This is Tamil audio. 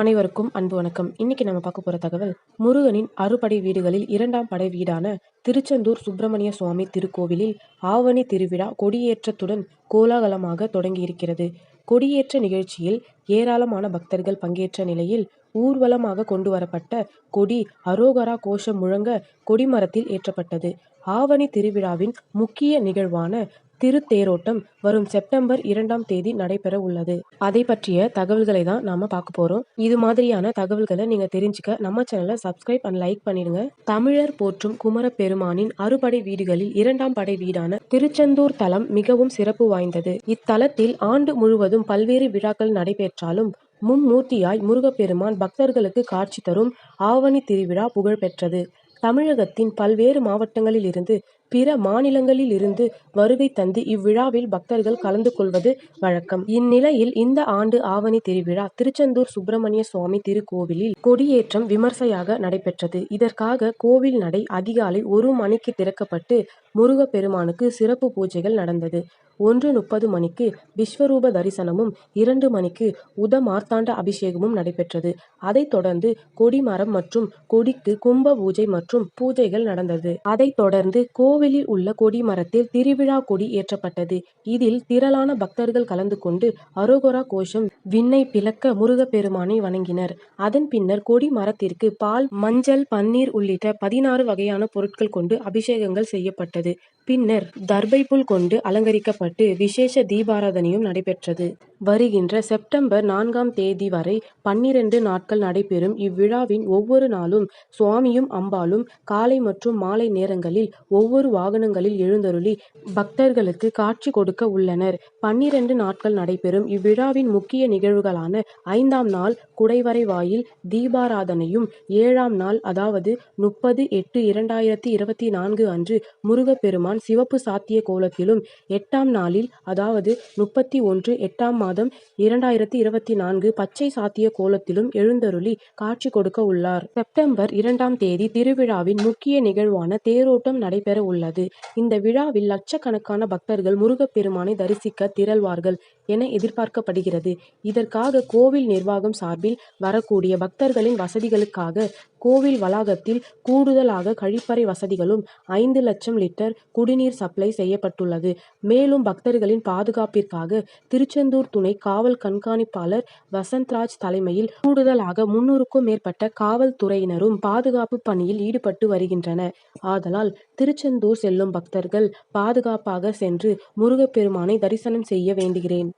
அனைவருக்கும் அன்பு வணக்கம். இன்னைக்கு நம்ம பார்க்க போற தகவல் முருகனின் அறுபடை வீடுகளில் இரண்டாம் படை வீடான திருச்செந்தூர் சுப்பிரமணிய சுவாமி திருக்கோவிலில் ஆவணி திருவிழா கொடியேற்றத்துடன் கோலாகலமாக தொடங்கியிருக்கிறது. கொடியேற்ற நிகழ்ச்சியில் ஏராளமான பக்தர்கள் பங்கேற்ற நிலையில் ஊர்வலமாக கொண்டு வரப்பட்ட கொடி அரோகரா கோஷம் முழங்க கொடிமரத்தில் ஏற்றப்பட்டது. ஆவணி திருவிழாவின் முக்கிய நிகழ்வான திருத்தேரோட்டம் வரும் செப்டம்பர் இரண்டாம் தேதி நடைபெற உள்ளது. அதை பற்றிய தகவல்களை தான் நாம பார்க்க போறோம். இது மாதிரியான தகவல்களை நீங்க தெரிஞ்சுக்க நம்ம சேனலை சப்ஸ்கிரைப் அண்ட் லைக் பண்ணிடுங்க. தமிழர் போற்றும் குமர பெருமானின் அறுபடை வீடுகளில் இரண்டாம் படை வீடான திருச்செந்தூர் தலம் மிகவும் சிறப்பு வாய்ந்தது. இத்தலத்தில் ஆண்டு முழுவதும் பல்வேறு விழாக்கள் நடைபெற்றாலும் மும்மூர்த்தியாய் முருகப்பெருமான் பக்தர்களுக்கு காட்சி தரும் ஆவணி திருவிழா புகழ்பெற்றது. தமிழகத்தின் பல்வேறு மாவட்டங்களில் இருந்து பிற மாநிலங்களில் இருந்து வருகை தந்து இவ்விழாவில் பக்தர்கள் கலந்து கொள்வது வழக்கம். இந்நிலையில் இந்த ஆண்டு ஆவணி திருவிழா திருச்செந்தூர் சுப்பிரமணிய சுவாமி திருக்கோவிலில் கொடியேற்றம் விமர்சையாக நடைபெற்றது. இதற்காக கோவில் நடை அதிகாலை ஒரு மணிக்கு திறக்கப்பட்டு முருகப்பெருமானுக்கு சிறப்பு பூஜைகள் நடந்தது. ஒன்று முப்பது மணிக்கு விஸ்வரூப தரிசனமும் இரண்டு மணிக்கு உத மார்த்தாண்ட அபிஷேகமும் நடைபெற்றது. அதைத் தொடர்ந்து கொடிமரம் மற்றும் கொடிக்கு கும்ப பூஜை மற்றும் பூஜைகள் நடந்தது. அதைத் தொடர்ந்து கோவிலில் உள்ள கொடிமரத்தில் திருவிழா கொடி ஏற்றப்பட்டது. இதில் திரளான பக்தர்கள் கலந்து கொண்டு அரோகரா கோஷம் விண்ணை பிளக்க முருகப்பெருமானை வணங்கினர். அதன் பின்னர் கொடி மரத்திற்கு பால் மஞ்சள் பன்னீர் உள்ளிட்ட பதினாறு வகையான பொருட்கள் கொண்டு அபிஷேகங்கள் செய்யப்பட்டது. பின்னர் தர்பை புல் கொண்டு அலங்கரிக்கப்பட்டு விசேஷ தீபாராதனையும் நடைபெற்றது. வருகின்ற செப்டம்பர் நான்காம் தேதி வரை பன்னிரண்டு நாட்கள் நடைபெறும் இவ்விழாவின் ஒவ்வொரு நாளும் சுவாமியும் அம்பாளும் காலை மற்றும் மாலை நேரங்களில் ஒவ்வொரு வாகனங்களில் எழுந்தருளி பக்தர்களுக்கு காட்சி கொடுக்க உள்ளனர். பன்னிரண்டு நாட்கள் நடைபெறும் இவ்விழாவின் முக்கிய நிகழ்வுகளான ஐந்தாம் நாள் குடைவரை வாயில் தீபாராதனையும் ஏழாம் நாள் அதாவது முப்பது எட்டு இரண்டாயிரத்தி இருபத்தி நான்கு அன்று முருகப்பெருமான் சிவப்பு சாத்திய கோலத்திலும் எட்டாம் நாளில் அதாவது முப்பத்தி ஒன்று எட்டாம் மாதம் இரண்டாயிரத்தி இருபத்தி நான்கு பச்சை சாத்திய கோலத்திலும் எழுந்தருளி காட்சி கொடுக்க உள்ளார். செப்டம்பர் இரண்டாம் தேதி திருவிழாவின் முக்கிய நிகழ்வான தேரோட்டம் நடைபெற உள்ளது. இந்த விழாவில் லட்சக்கணக்கான பக்தர்கள் முருகப்பெருமானை தரிசிக்க திரள்வார்கள் என எதிர்பார்க்கப்படுகிறது. இதற்காக கோவில் நிர்வாகம் சார்பில் வரக்கூடிய பக்தர்களின் வசதிகளுக்காக கோவில் வளாகத்தில் கூடுதலாக கழிப்பறை வசதிகளும் ஐந்து லட்சம் லிட்டர் குடிநீர் சப்ளை செய்யப்பட்டுள்ளது. மேலும் பக்தர்களின் பாதுகாப்பிற்காக திருச்செந்தூர் துணை காவல் கண்காணிப்பாளர் வசந்த்ராஜ் தலைமையில் கூடுதலாக முன்னூறுக்கும் மேற்பட்ட காவல்துறையினரும் பாதுகாப்பு பணியில் ஈடுபட்டு வருகின்றனர். ஆதலால் திருச்செந்தூர் செல்லும் பக்தர்கள் பாதுகாப்பாக சென்று முருகப்பெருமானை தரிசனம் செய்ய வேண்டுகிறேன்.